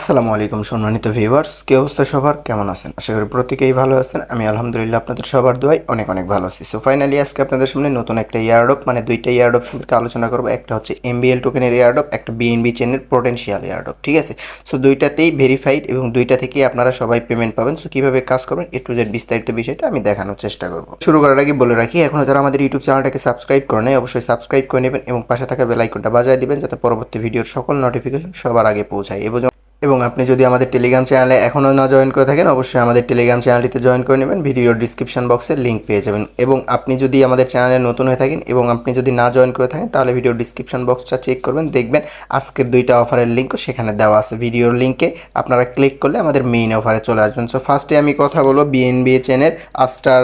আসসালামু আলাইকুম সম্মানিত ভিউয়ার্স, কি অবস্থা সবার? কেমন আছেন? আশা করি প্রত্যেকেই ভালো আছেন। আমি আলহামদুলিল্লাহ আপনাদের সবার দোয়াই অনেক অনেক ভালো আছি। সো ফাইনালি আজকে আপনাদের সামনে নতুন একটা ইয়ারডপ মানে দুইটা ইয়ারডপ সম্পর্কে আলোচনা করব। একটা হচ্ছে এমবিএল টোকেনের ইয়ারডপ একটা বিএনবি চেনের পোটেনশিয়াল ইয়ারডপ ঠিক আছে? সো দুইটাতেই ভেরিফাইড এবং দুইটা থেকেই আপনারা সবাই পেমেন্ট পাবেন। সো কীভাবে কাজ করবেন, এ টু জেড বিস্তারিত বিষয়টা আমি দেখানোর চেষ্টা করব। শুরু করার আগে বলে রাখি এখনও যারা আমাদের ইউটিউব চ্যানেলটাকে সাবস্ক্রাইব করে নেয় অবশ্যই সাবস্ক্রাইব করে নেবেন এবং পাশে থাকা বেল আইকনটা বাজায় দিবেন, যাতে পরবর্তী ভিডিওর সকল নোটিফিকেশন সবার আগে পৌঁছায়। এবং এবং আপনি যদি আমাদের টেলিগ্রাম চ্যানেলে এখনও না জয়েন করে থাকেন, অবশ্যই আমাদের টেলিগ্রাম চ্যানেলটিতে জয়েন করে নেবেন। ভিডিওর ডিসক্রিপশন বক্সে লিঙ্ক পেয়ে যাবেন। এবং আপনি যদি আমাদের চ্যানেলে নতুন হয়ে থাকেন এবং আপনি যদি না জয়েন করে থাকেন, তাহলে ভিডিওর ডিসক্রিপশন বক্সটা চেক করবেন। দেখবেন আজকের দুইটা অফারের লিঙ্কও সেখানে দেওয়া আছে। ভিডিওর লিঙ্কে আপনারা ক্লিক করলে আমাদের মেইন অফারে চলে আসবেন। সো ফার্স্টে আমি কথা বলব বিএনবি চেনের আস্টার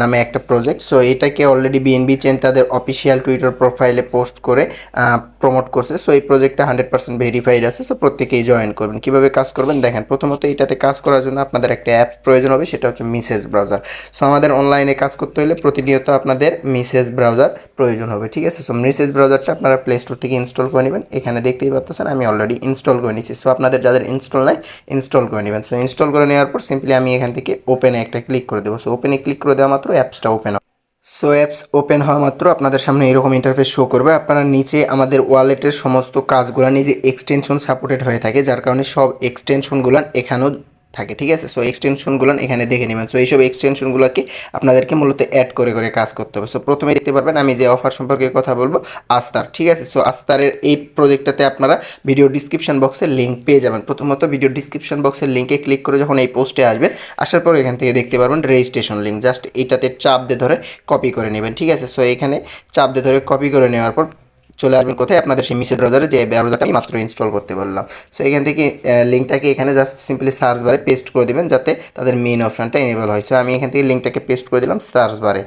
নামে একটা প্রজেক্ট সো এটাকে অলরেডি বিএনবি চেন তাদের অফিসিয়াল টুইটার প্রোফাইলে পোস্ট করে প্রমোট করছে। সো এই প্রজেক্টটা হান্ড্রেড পার্সেন্ট ভেরিফাইড আছে। সো প্রত্যেকেই জয়েন করবেন। কীভাবে কাজ করবেন? দেখেন, প্রথমত এটাতে কাজ করার জন্য আপনাদের একটা অ্যাপ প্রয়োজন হবে, সেটা হচ্ছে মিসেজ ব্রাউজার। সো আমাদের অনলাইনে কাজ করতে হলে প্রতিনিয়ত আপনাদের মিসেজ ব্রাউজার প্রয়োজন হবে, ঠিক আছে? সো মিসেজ ব্রাউজারটা আপনারা প্লে স্টোর থেকে ইনস্টল করে নেবেন। এখানে দেখতেই পাচ্ছেন আমি অলরেডি ইনস্টল করে নিয়েছি। সো আপনাদের যাদের ইনস্টল নাই ইনস্টল করে নেবেন। সো ইনস্টল করে নেওয়ার পর সিম্পলি আমি এখান থেকে ওপেনে একটা ক্লিক করে দেবো। সো ওপেনে ক্লিক করে দেওয়া মাত্র অ্যাপসটা ওপেন হবে। সো অ্যাপস ওপেন হওয়া মাত্র আপনাদের সামনে এরকম ইন্টারফেস শো করবে। আপনারা নিচে আমাদের ওয়ালেটের সমস্ত কাজগুলো, নিজে এক্সটেনশন সাপোর্টেড হয়ে থাকে, যার কারণে সব এক্সটেনশনগুলো এখানেও থাকে, ঠিক আছে? সো এক্সটেনশনগুলো এখানে দেখে নেবেন। সো এইসব এক্সটেনশনগুলোকে আপনাদেরকে মূলত অ্যাড করে করে কাজ করতে হবে। সো প্রথমে দেখতে পারবেন, আমি যে অফার সম্পর্কে কথা বলব আস্তার ঠিক আছে? সো আস্তারের এই প্রজেক্টটাতে আপনারা ভিডিও ডিসক্রিপশন বক্সের লিঙ্ক পেয়ে যাবেন। প্রথমত ভিডিও ডিসক্রিপশন বক্সের লিঙ্কে ক্লিক করে যখন এই পোস্টে আসবেন, আসার পর এখান থেকে দেখতে পারবেন রেজিস্ট্রেশন লিঙ্ক জাস্ট এইটাতে চাপ দিয়ে ধরে কপি করে নেবেন, ঠিক আছে? সো এখানে চাপ দিয়ে ধরে কপি করে নেওয়ার পর চলে আসবেন কোথায়? আপনাদের সেই মিসেজ ব্রাউজারে যে ব্রাউজারটা আমি মাত্র ইনস্টল করতে বললাম। সো এখান থেকে লিঙ্কটাকে এখানে জাস্ট সিম্পলি সার্চ বারে পেস্ট করে দেবেন যাতে তাদের মেন অপশানটা এনেবল হয়। সো আমি এখান থেকে লিঙ্কটাকে পেস্ট করে দিলাম সার্চ বারে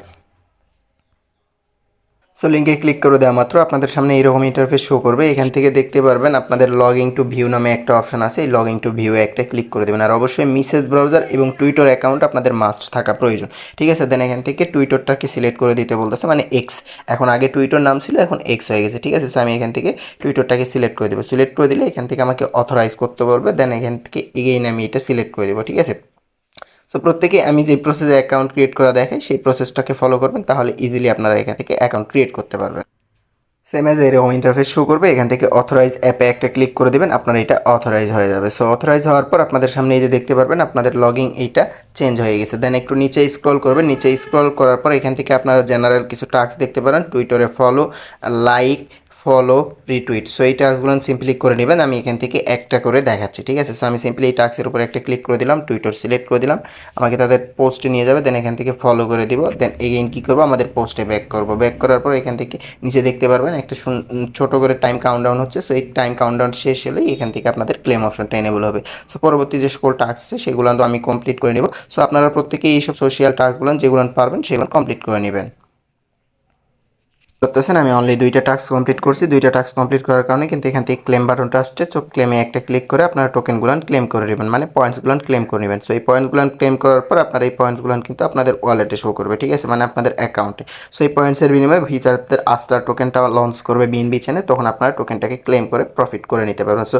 সো লিঙ্কে ক্লিক করে দেওয়া মাত্র আপনাদের সামনে এইরকম ইন্টারফেস শো করবে। এখান থেকে দেখতে পারবেন আপনাদের লগ ইন টু ভিউ নামে একটা অপশন আছে। এই লগ ইন টু ভিউ একটা ক্লিক করে দেবেন। আর অবশ্যই মিসেজ ব্রাউজার এবং টুইটার অ্যাকাউন্ট আপনাদের মাস্ট থাকা প্রয়োজন। ঠিক আছে? দেন এখান থেকে টুইটারটাকে সিলেক্ট করে দিতে বলতেছে মানে এক্স এখন আগে টুইটার নাম ছিল, এখন এক্স হয়ে গেছে। ঠিক আছে? সো আমি এখান থেকে টুইটারটাকে সিলেক্ট করে দেবো। সিলেক্ট করে দিলে এখান থেকে আমাকে অথরাইজ করতে বলবে। দেন এখান থেকে এগেইন আমি এটা সিলেক্ট করে দেবো। ঠিক আছে? সো প্রত্যেকে আমি যে প্রসেসে অ্যাকাউন্ট ক্রিয়েট করা দেখাই, সেই প্রসেসটাকে ফলো করবেন, তাহলে ইজিলি আপনারা এখান থেকে অ্যাকাউন্ট ক্রিয়েট করতে পারবেন। সেম এজ এরকম ইন্টারফেস শো করবে, এখান থেকে অথরাইজ অ্যাপে একটা ক্লিক করে দেবেন, আপনার এটা অথরাইজ হয়ে যাবে। সো অথরাইজ হওয়ার পর আপনাদের সামনে এই যে দেখতে পারবেন, আপনাদের লগিং এইটা চেঞ্জ হয়ে গেছে। দেন একটু নিচে স্ক্রল করবেন, নিচে স্ক্রল করার পর এখান থেকে আপনারা জেনারেল কিছু টাস্ক দেখতে পারেন টুইটারে follow like follow retweet so এই টাস্কগুলো সিম্পলি করে নেবেন, আমি এখান থেকে একটা করে দেখাচ্ছি, ঠিক আছে? সো আমি সিম্পলি এই টাস্কের উপর একটা ক্লিক করে দিলাম টুইটার সিলেক্ট করে দিলাম। আমাকে তাদের পোস্টে নিয়ে যাবে দেন এখান থেকে ফলো করে দিব। দেন এগেইন কী করব? আমাদের পোস্টে ব্যাক করব। ব্যাক করার পর এখান থেকে নিচে দেখতে পারবেন, একটা ছোটো করে টাইম কাউন্টডাউন হচ্ছে। সো এই টাইম কাউন্টডাউন শেষ হলেই এখান থেকে আপনাদের ক্লেম অপশনটা এনেবল হবে। সো পরবর্তী যে সকল টাস্ক আছে, সেগুলো আমি কমপ্লিট করে নেব। সো আপনারা প্রত্যেকেই এইসব সোশ্যাল টাস্কগুলো যেগুলো পারবেন, সেগুলো কমপ্লিট করে নেবেন। করতেছেন, আমি অনলি দুইটা টাস্ক কমপ্লিট করছি। দুইটা টাস্ক কমপ্লিট করার কারণে কিন্তু এখান থেকে ক্লেম বাটনটা আসছে। সো ক্লেমে একটা ক্লিক করে আপনারা টোকেনগুলো ক্লেম করে নেবেন মানে পয়েন্টসগুলো ক্লেম করে নেবেন। সো এই পয়েন্টসগুলো ক্লেম করার পর আপনার এই পয়েন্টসগুলো কিন্তু আপনাদের ওয়ালেটে শো করবে, ঠিক আছে? মানে আপনাদের অ্যাকাউন্টে সো এই পয়েন্টসের বিনিময়ে ভিচারদের আস্টার টোকেনটা লঞ্চ করবে বিএনবি চ্যানেল তখন আপনারা টোকেনটাকে ক্লেম করে প্রফিট করে নিতে পারবেন। সো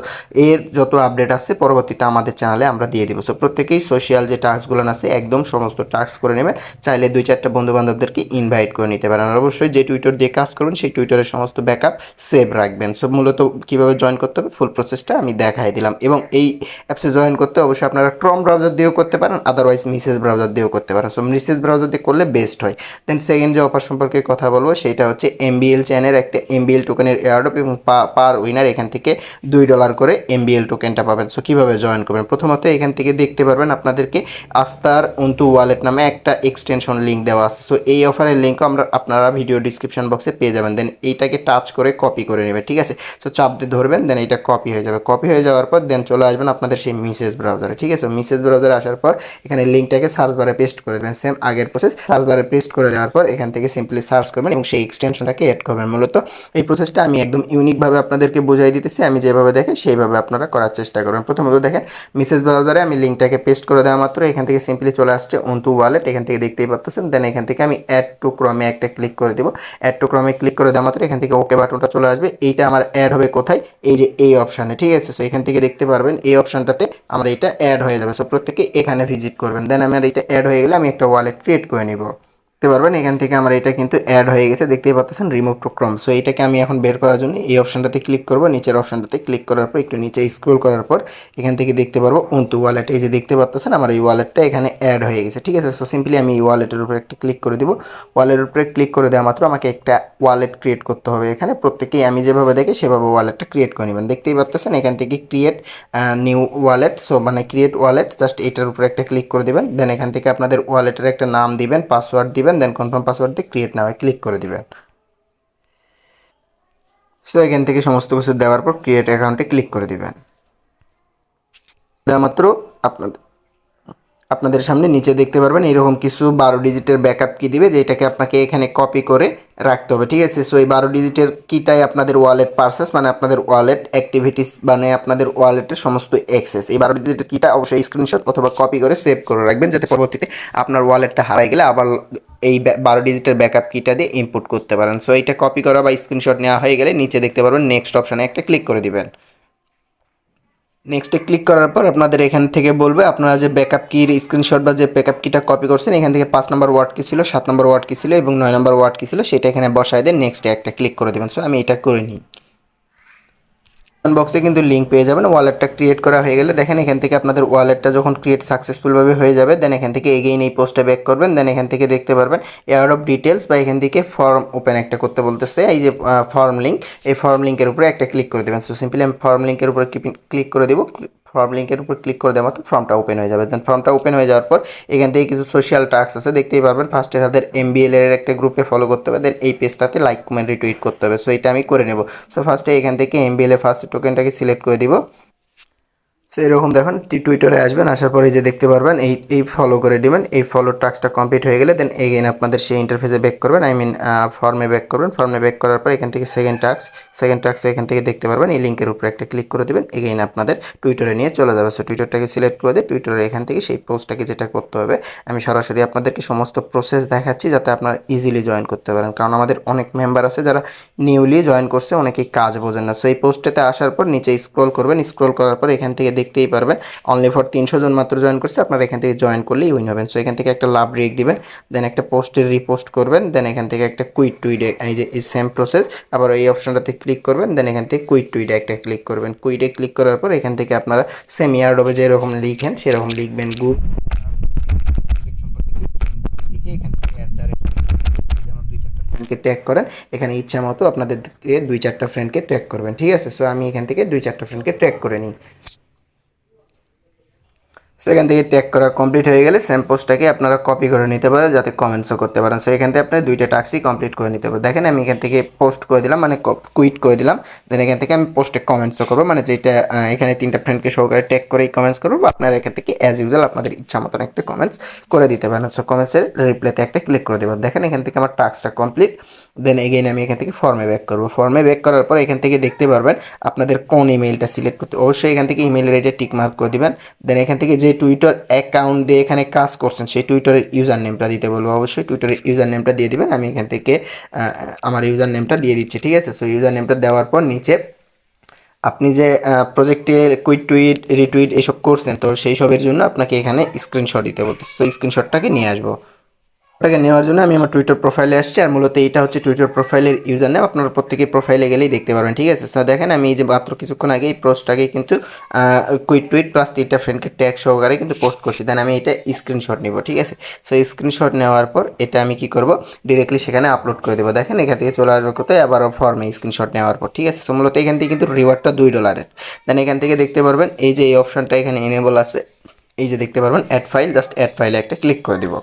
এর যত আপডেট আছে পরবর্তীতে আমাদের চ্যানেলে আমরা দিয়ে দিব। সো প্রত্যেকেই সোশ্যাল যে টাস্কগুলো আছে, একদম সমস্ত টাস্ক করে নেবেন। চাইলে দুই চারটা বন্ধু বান্ধবদেরকে ইনভাইট করে নিতে পারেন। আর অবশ্যই যে টুইটার দিয়ে কাজ করুন সেই টুইটারের সমস্ত ব্যাকআপ সেভ রাখবেন। সো মূলত কীভাবে জয়েন করতে হবে ফুল প্রসেসটা আমি দেখাই দিলাম। এবং এই অ্যাপসে জয়েন করতে অবশ্যই আপনারা ক্রম ব্রাউজার দিয়েও করতে পারেন আদারওয়াইজ মিসেস ব্রাউজার দিয়েও করতে পারেন। সো মিসেস ব্রাউজার দিয়ে করলে বেস্ট হয়। দেন সেকেন্ড যে অফার সম্পর্কে কথা বলব, সেটা হচ্ছে এমবিএল চ্যানের একটা এমবিএল টোকেনের এয়ারডপ এবং পার উইনার এখান থেকে দুই ডলার করে এমবিএল টোকেনটা পাবেন। সো কীভাবে জয়েন করবেন? প্রথমত এখান থেকে দেখতে পারবেন আপনাদেরকে আস্তার উন্তু ওয়ালেট নামে একটা এক্সটেনশন লিঙ্ক দেওয়া আছে। সো এই অফারের লিঙ্কও আমরা, আপনারা ভিডিও ডিসক্রিপশন বক্সে পেয়ে যাবেন দেন এইটাকে টাচ করে কপি করে নেবে, ঠিক আছে? সো চাপ দিয়ে ধরবেন দেন এটা কপি হয়ে যাবে। কপি হয়ে যাওয়ার পর দেন চলে আসবেন আপনাদের সেই মিসেস ব্রাউজারে ঠিক আছে? মিসেস ব্রাউজারে আসার পর, এখানে লিঙ্কটাকে সার্চ বারে পেস্ট করে দেবেন। সেম আগের প্রসেস সার্চ বারে পেস্ট করে দেওয়ার পর, এখান থেকে সিম্পলি সার্চ করবেন এবং সেই এক্সটেনশনটাকে অ্যাড করবেন মূলত। এই প্রসেসটা আমি একদম ইউনিকভাবে আপনাদেরকে বোঝাই দিতেছি, আমি যেভাবে দেখে সেইভাবে আপনারা করার চেষ্টা করবেন। প্রথমত দেখেন মিসেস ব্রাউজারে আমি লিঙ্কটাকে পেস্ট করে দেওয়া মাত্র, এখান থেকে সিম্পলি চলে আসছে অন্তু ওয়ালেট এখান থেকে দেখতেই পাচ্ছেন। দেন এখান থেকে আমি অ্যাড টু ক্রমে একটা ক্লিক করে দেবো। অ্যাড টু ক্রমে ক্লিক করে দেওয়া মাত্র এখান থেকে ওকে বাটনটা চলে আসবে। এইটা আমার অ্যাড হবে কোথায়? এই যে এই অপশানে ঠিক আছে? সো এখান থেকে দেখতে পারবেন, এই অপশানটাতে আমার এটা অ্যাড হয়ে যাবে। সো প্রত্যেকে এখানে ভিজিট করবেন। দেন আমার এটা অ্যাড হয়ে গেলে আমি একটা ওয়ালেট ক্রিয়েট করে নিব। দেখতে পারবেন। এখান থেকে আমার এটা কিন্তু অ্যাড হয়ে গেছে। দেখতেই পাচ্ছেন রিমুভ টু ক্রম সো এটাকে আমি এখন বের করার জন্য এই অপশনটাতে ক্লিক করব। নিচের অপশনটাতে ক্লিক করার পর, একটু নিচে স্ক্রল করার পর, এখান থেকে দেখতে পারব অন্তু ওয়ালেট এই যে দেখতে পাচ্ছেন, আমার এই ওয়ালেটটা এখানে অ্যাড হয়ে গেছে। ঠিক আছে? সো সিম্পলি আমি এই ওয়ালেটের উপরে একটা ক্লিক করে দিব। ওয়ালেটের উপরে ক্লিক করে দেওয়া মাত্র আমাকে একটা ওয়ালেট ক্রিয়েট করতে হবে এখানে। প্রত্যেকেই আমি যেভাবে দেখি সেভাবে ওয়ালেটটা ক্রিয়েট করে নেবেন। দেখতেই পাচ্ছেন, এখান থেকে ক্রিয়েট নিউ ওয়ালেট সো মানে ক্রিয়েট ওয়ালেট জাস্ট এটার উপরে একটা ক্লিক করে দেবেন। দেন এখান থেকে আপনাদের ওয়ালেটের একটা নাম দিবেন পাসওয়ার্ড দিবেন। দেন কনফার্ম পাসওয়ার্ড দিয়ে ক্রিয়েট নামে ক্লিক করে দিবেন। সো এখান থেকে সমস্ত কিছু দেওয়ার পর ক্রিয়েট অ্যাকাউন্টে ক্লিক করে দিবেন। দেওয়া মাত্র আপনাদের আপনাদের সামনে নিচে দেখতে পারবেন এরকম কিছু বারো ডিজিটের ব্যাকআপ কি দিবে, যেটাকে আপনাকে এখানে কপি করে রাখতে হবে, ঠিক আছে? সো এই বারো ডিজিটের কিটাই আপনাদের ওয়ালেট পার্সেস মানে আপনাদের ওয়ালেট অ্যাক্টিভিটিস মানে আপনাদের ওয়ালেটের সমস্ত অ্যাক্সেস এই বারো ডিজিটের কিটা অবশ্যই স্ক্রিনশট অথবা কপি করে সেভ করে রাখবেন, যাতে পরবর্তীতে আপনার ওয়ালেটটা হারাই গেলে আবার এই বারো ডিজিটের ব্যাকআপ কিটা দিয়ে ইনপুট করতে পারেন। সো এইটা কপি করা বা স্ক্রিনশট নেওয়া হয়ে গেলে নিচে দেখতে পারবেন নেক্সট অপশানে একটা ক্লিক করে দিবেন। নেক্সটে ক্লিক করার পর আপনাদের এখান থেকে বলবে আপনারা যে ব্যাকআপ কির স্ক্রিনশট বা যে ব্যাকআপ কিটা কপি করছেন, এখান থেকে পাঁচ নম্বর ওয়ার্ড কী ছিল, সাত নম্বর ওয়ার্ড কী ছিল এবং নয় নম্বর ওয়ার্ড কী ছিল, সেটা এখানে বসায় দেন নেক্সটে একটা ক্লিক করে দেবেন। সো আমি এটা করে নিই। বক্সে কিন্তু লিঙ্ক পেয়ে যাবেন। ওয়ালেটটা ক্রিয়েট করা হয়ে গেলে দেখেন এখান থেকে আপনাদের ওয়ালেটটা যখন ক্রিয়েট সাকসেসফুলভাবে হয়ে যাবে দেন এখান থেকে এগেইন এই পোস্টে ব্যাক করবেন দেন এখান থেকে দেখতে পারবেন এয়ার অফ ডিটেলস বা এখান থেকে ফর্ম ওপেন একটা করতে বলতেছে। এই যে ফর্ম লিঙ্ক এই ফর্ম লিঙ্কের উপরে একটা ক্লিক করে দেবেন। সো সিম্পলি আমি ফর্ম লিঙ্কের উপরে ক্লিক করে দেবো। ফর্ম লিঙ্কের উপর ক্লিক করে দেওয়া মাত্র ফর্মটা ওপেন হয়ে যাবে। দেন ফর্মটা ওপেন হয়ে যাওয়ার পর এখান থেকে কিছু সোশ্যাল টাস্ক আছে, দেখতেই পারবেন। ফার্স্টে তাদের এমবিএল এর একটা গ্রুপে ফলো করতে হবে দেন এই পেজটাতে লাইক কমেন্ট রিটুইট করতে হবে। সো এটা আমি করে নেব। সো ফার্স্টে এখান থেকে এম এমবিএল এর ফার্স্ট টোকেনটাকে সিলেক্ট করে দিব। এরকম দেখুন টুইটারে আসবেন, আসার পরে যে দেখতে পারবেন, এই এই ফলো করে দিবেন, এই ফলো টাস্কটা কমপ্লিট হয়ে গেলে দেন এগেইন আপনাদের সেই ইন্টারফেসে ব্যাক করবেন আই মিন ফর্মে ব্যাক করবেন ফর্মে ব্যাক করার পর এখান থেকে সেকেন্ড টাস্ক সেকেন্ড টাস্ক এখান থেকে দেখতে পারবেন, এই লিঙ্কের উপরে একটা ক্লিক করে দেবেন এগেইন আপনাদের টুইটারে নিয়ে চলে যাবে। সো টুইটারটাকে সিলেক্ট করে দিয়ে টুইটারে এখান থেকে সেই পোস্টটাকে যেটা করতে হবে, আমি সরাসরি আপনাদেরকে সমস্ত প্রসেস দেখাচ্ছি যাতে আপনারা ইজিলি জয়েন করতে পারেন। কারণ আমাদের অনেক মেম্বার আছে যারা নিউলি জয়েন করছে, অনেকেই কাজ বোঝেন না। সো এই পোস্টেতে আসার পর নিচে স্ক্রল করবেন স্ক্রল করার পর এখান থেকে দেখতেই পারবেন। অনলি ফর তিনশো জন মাত্র জয়েন করছে, আপনারা এখান থেকে জয়েন করলেই উইন হবেন। সো এখান থেকে একটা লাভ রেক দিবেন দেন একটা পোস্টের রিপোস্ট করবেন দেন এখান থেকে একটা কুইট টুইটে এই যে, এই সেম প্রসেস আবার এই অপশনটাতে ক্লিক করবেন দেন এখান থেকে কুইট টুইটে একটা ক্লিক করবেন। কুইটে ক্লিক করার পর এখান থেকে আপনারা সেম ইয়ারডবে যেরকম লিখেন, সেরকম লিখবেন গুড ফ্রেন্ডকে ট্যাগ করেন, এখানে ইচ্ছা মতো আপনাদেরকে দুই চারটা ফ্রেন্ডকে ট্যাগ করবেন, ঠিক আছে? সো আমি এখান থেকে দুই চারটা ফ্রেন্ডকে ট্যাগ করে নিই। সো এখান থেকে ট্যাগ করা কমপ্লিট হয়ে গেলে সেম পোস্টটাকে আপনারা কপি করে নিতে পারেন, যাতে কমেন্টসও করতে পারেন। সো এখান থেকে আপনি দুইটা টাস্কই কমপ্লিট করে নিতে পারেন। দেখেন, আমি এখান থেকে পোস্ট করে দিলাম মানে কুইট করে দিলাম। দেন এখান থেকে আমি পোস্টে কমেন্টসও করব মানে যেটা এখানে তিনটা ফ্রেন্ডকে সহকারে ট্যাগ করেই কমেন্টস করব, আপনারা এখান থেকে অ্যাজ ইউজুয়াল আপনাদের ইচ্ছা মতন একটা কমেন্টস করে দিতে পারেন। সো কমেন্টসের রিপ্লাইতে একটা ক্লিক করে দেবেন। দেখেন, এখান থেকে আমার টাস্কটা কমপ্লিট দেন এগেইন আমি এখান থেকে ফর্মে ব্যাক করব। ফর্মে ব্যাক করার পর এখান থেকে দেখতে পারবেন আপনাদের কোন ইমেলটা সিলেক্ট করতে অবশ্যই এখান থেকে ইমেল রেটে টিক মার্ক করে দিবেন। দেন এখান থেকে যে টুইটার অ্যাকাউন্ট দিয়ে এখানে কাজ করছেন, সেই টুইটারের ইউজার নেমটা দিতে বলব। অবশ্যই টুইটারের ইউজার নেমটা দিয়ে দেবেন। আমি এখান থেকে আমার ইউজার নেমটা দিয়ে দিচ্ছি, ঠিক আছে? সো ইউজার নেমটা দেওয়ার পর নিচে আপনি যে প্রজেক্টের কুইট টুইট রিটুইট এসব করছেন, তো সেই সবের জন্য আপনাকে এখানে স্ক্রিনশট দিতে বলতে সো স্ক্রিনশটটাকে নিয়ে আসব। ওটাকে নেওয়ার জন্য আমি আমার টুইটার প্রোফাইলে আসছি আর মূলত এটা হচ্ছে টুইটার প্রোফাইলের ইউজার নেম আপনারা প্রত্যেকে প্রোফাইলে গেলেই দেখতে পারবেন, ঠিক আছে? স্যার দেখেন আমি এই যে মাত্র কিছুক্ষণ আগে এই পোস্টটাকে কিন্তু কুইট টুইট প্লাস তিনটা ফ্রেন্ডকে ট্যাগ সহকারে কিন্তু পোস্ট করছি। দেন আমি এটা স্ক্রিনশট নেব, ঠিক আছে? সো স্ক্রিনশট নেওয়ার পর এটা আমি কি করব? ডিরেক্টলি সেখানে আপলোড করে দেবো। দেখেন এখান থেকে চলে আসব কোথায়? আবার ফর্মে স্ক্রিনশট নেওয়ার পর, ঠিক আছে? সো মূলত এখান থেকে কিন্তু রিওয়ার্ডটা দুই ডলারের দেন এখান থেকে দেখতে পারবেন, এই যে এই অপশানটা এখানে এনেবল আছে। এই যে দেখতে পারবেন অ্যাড ফাইল জাস্ট অ্যাড ফাইলে একটা ক্লিক করে দিব।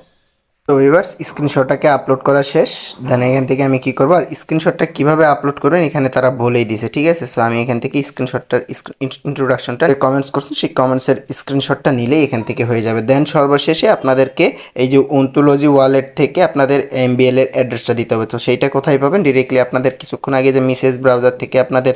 তো ভিউয়ার্স স্ক্রিনশটটাকে আপলোড করা শেষ। দেন এখান থেকে আমি কি করব? আর স্ক্রিনশটটা কীভাবে আপলোড করবেন, এখানে তারা বলেই দিছে ঠিক আছে? সো আমি এখান থেকে স্ক্রিনশটটার ইন্ট্রোডাকশনটা কমেন্টস করছি, সেই কমেন্টসের স্ক্রিনশটটা নিলেই এখান থেকে হয়ে যাবে। দেন সর্বশেষে আপনাদেরকে এই যে অন্তোলজি ওয়ালেট থেকে আপনাদের এমবিএল এর অ্যাড্রেসটা দিতে হবে। তো সেইটা কোথায় পাবেন? ডিরেক্টলি আপনাদের কিছুক্ষণ আগে যে মেসেজ ব্রাউজার থেকে আপনাদের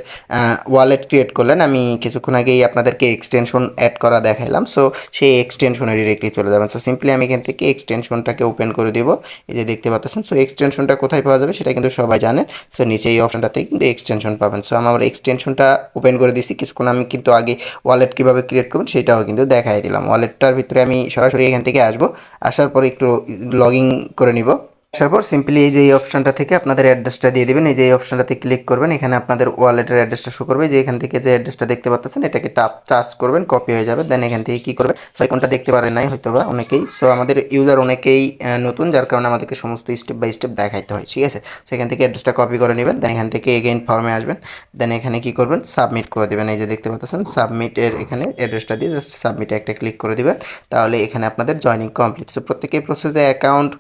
ওয়ালেট ক্রিয়েট করলেন, আমি কিছুক্ষণ আগেই আপনাদেরকে এক্সটেনশন অ্যাড করা দেখাইলাম। সো সেই এক্সটেনশনে ডিরেক্টলি চলে যাবেন। সো সিম্পলি আমি এখান থেকে এক্সটেনশনটাকে ওপেন করে দেবো। এই যে দেখতে পাচ্ছেন সো এক্সটেনশনটা কোথায় পাওয়া যাবে সেটা কিন্তু সবাই জানেন সো নিচে এই অপশনটাতে কিন্তু এক্সটেনশন পাবেন। সো আমার এক্সটেনশনটা ওপেন করে দিয়েছি। কিছুক্ষণ আমি কিন্তু আগে ওয়ালেট কীভাবে ক্রিয়েট করবেন সেটাও কিন্তু দেখাই দিলাম। ওয়ালেটটার ভিতরে আমি সরাসরি এখান থেকে আসব। আসার পর একটু লগ করে নিব। আসার পর সিম্পলি এই যে এই অপশনটা থেকে আপনাদের অ্যাড্রেসটা দিয়ে দিবেন, এই যে এই অপশানটাতে ক্লিক করবেন, এখানে আপনাদের ওয়ালেটের অ্যাড্রেসটা শো করবে, যে এখান থেকে যে অ্যাড্রেসটা দেখতে পাচ্ছেন এটাকে টাপ টাচ করবেন কপি হয়ে যাবে দেন এখান থেকে কী করবেন সো কোনটা দেখতে পারেন নাই হয়তো বা অনেকেই। সো আমাদের ইউজার অনেকেই নতুন, যার কারণে আমাদেরকে সমস্ত স্টেপ বাই স্টেপ দেখাইতে হয়, ঠিক আছে? সেখান থেকে অ্যাড্রেসটা কপি করে নেবেন দেন এখান থেকে এগেইন ফর্মে আসবেন দেন এখানে কি করবেন? সাবমিট করে দেবেন, এই যে দেখতে পাচ্ছেন সাবমিটের এখানে অ্যাড্রেসটা দিয়ে জাস্ট সাবমিটে একটা ক্লিক করে দিবেন। তাহলে এখানে আপনাদের জয়নিং কমপ্লিট সো প্রত্যেকেই প্রসেসে অ্যাকাউন্ট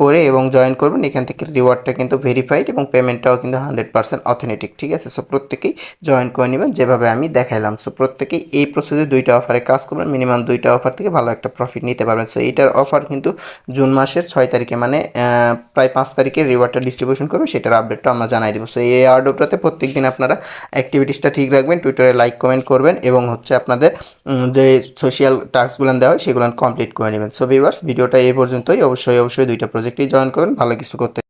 করে এবং জয়েন করবেন, এখান থেকে রিওয়ার্ডটা কিন্তু ভেরিফাইড এবং পেমেন্টটাও কিন্তু হান্ড্রেড পার্সেন্ট অথেন্টিক ঠিক আছে? সো প্রত্যেকেই জয়েন করে নেবেন, যেভাবে আমি দেখাইলাম। সো প্রত্যেকেই এই প্রসেসে দুইটা অফারে কাজ করবেন মিনিমাম দুইটা অফার থেকে ভালো একটা প্রফিট নিতে পারবেন। সো এইটার অফার কিন্তু জুন মাসের ছয় তারিখে মানে প্রায় পাঁচ তারিখে রিওয়ার্ডটা ডিস্ট্রিবিউশন করবে, সেটার আপডেটটা আমরা জানাই দেবো। সো এই আর্ডোটাতে প্রত্যেক দিন আপনারা অ্যাক্টিভিটিসটা ঠিক রাখবেন টুইটারে লাইক কমেন্ট করবেন এবং হচ্ছে আপনাদের যে সোশ্যাল টাস্কগুলো দেওয়া হয় সেগুলো কমপ্লিট করে নেবেন। সো ভিউয়ার্স ভিডিওটা এই পর্যন্তই। অবশ্যই অবশ্যই দুইটা প্রজেক্টেই জয়েন করবেন ভালো কিছু করতে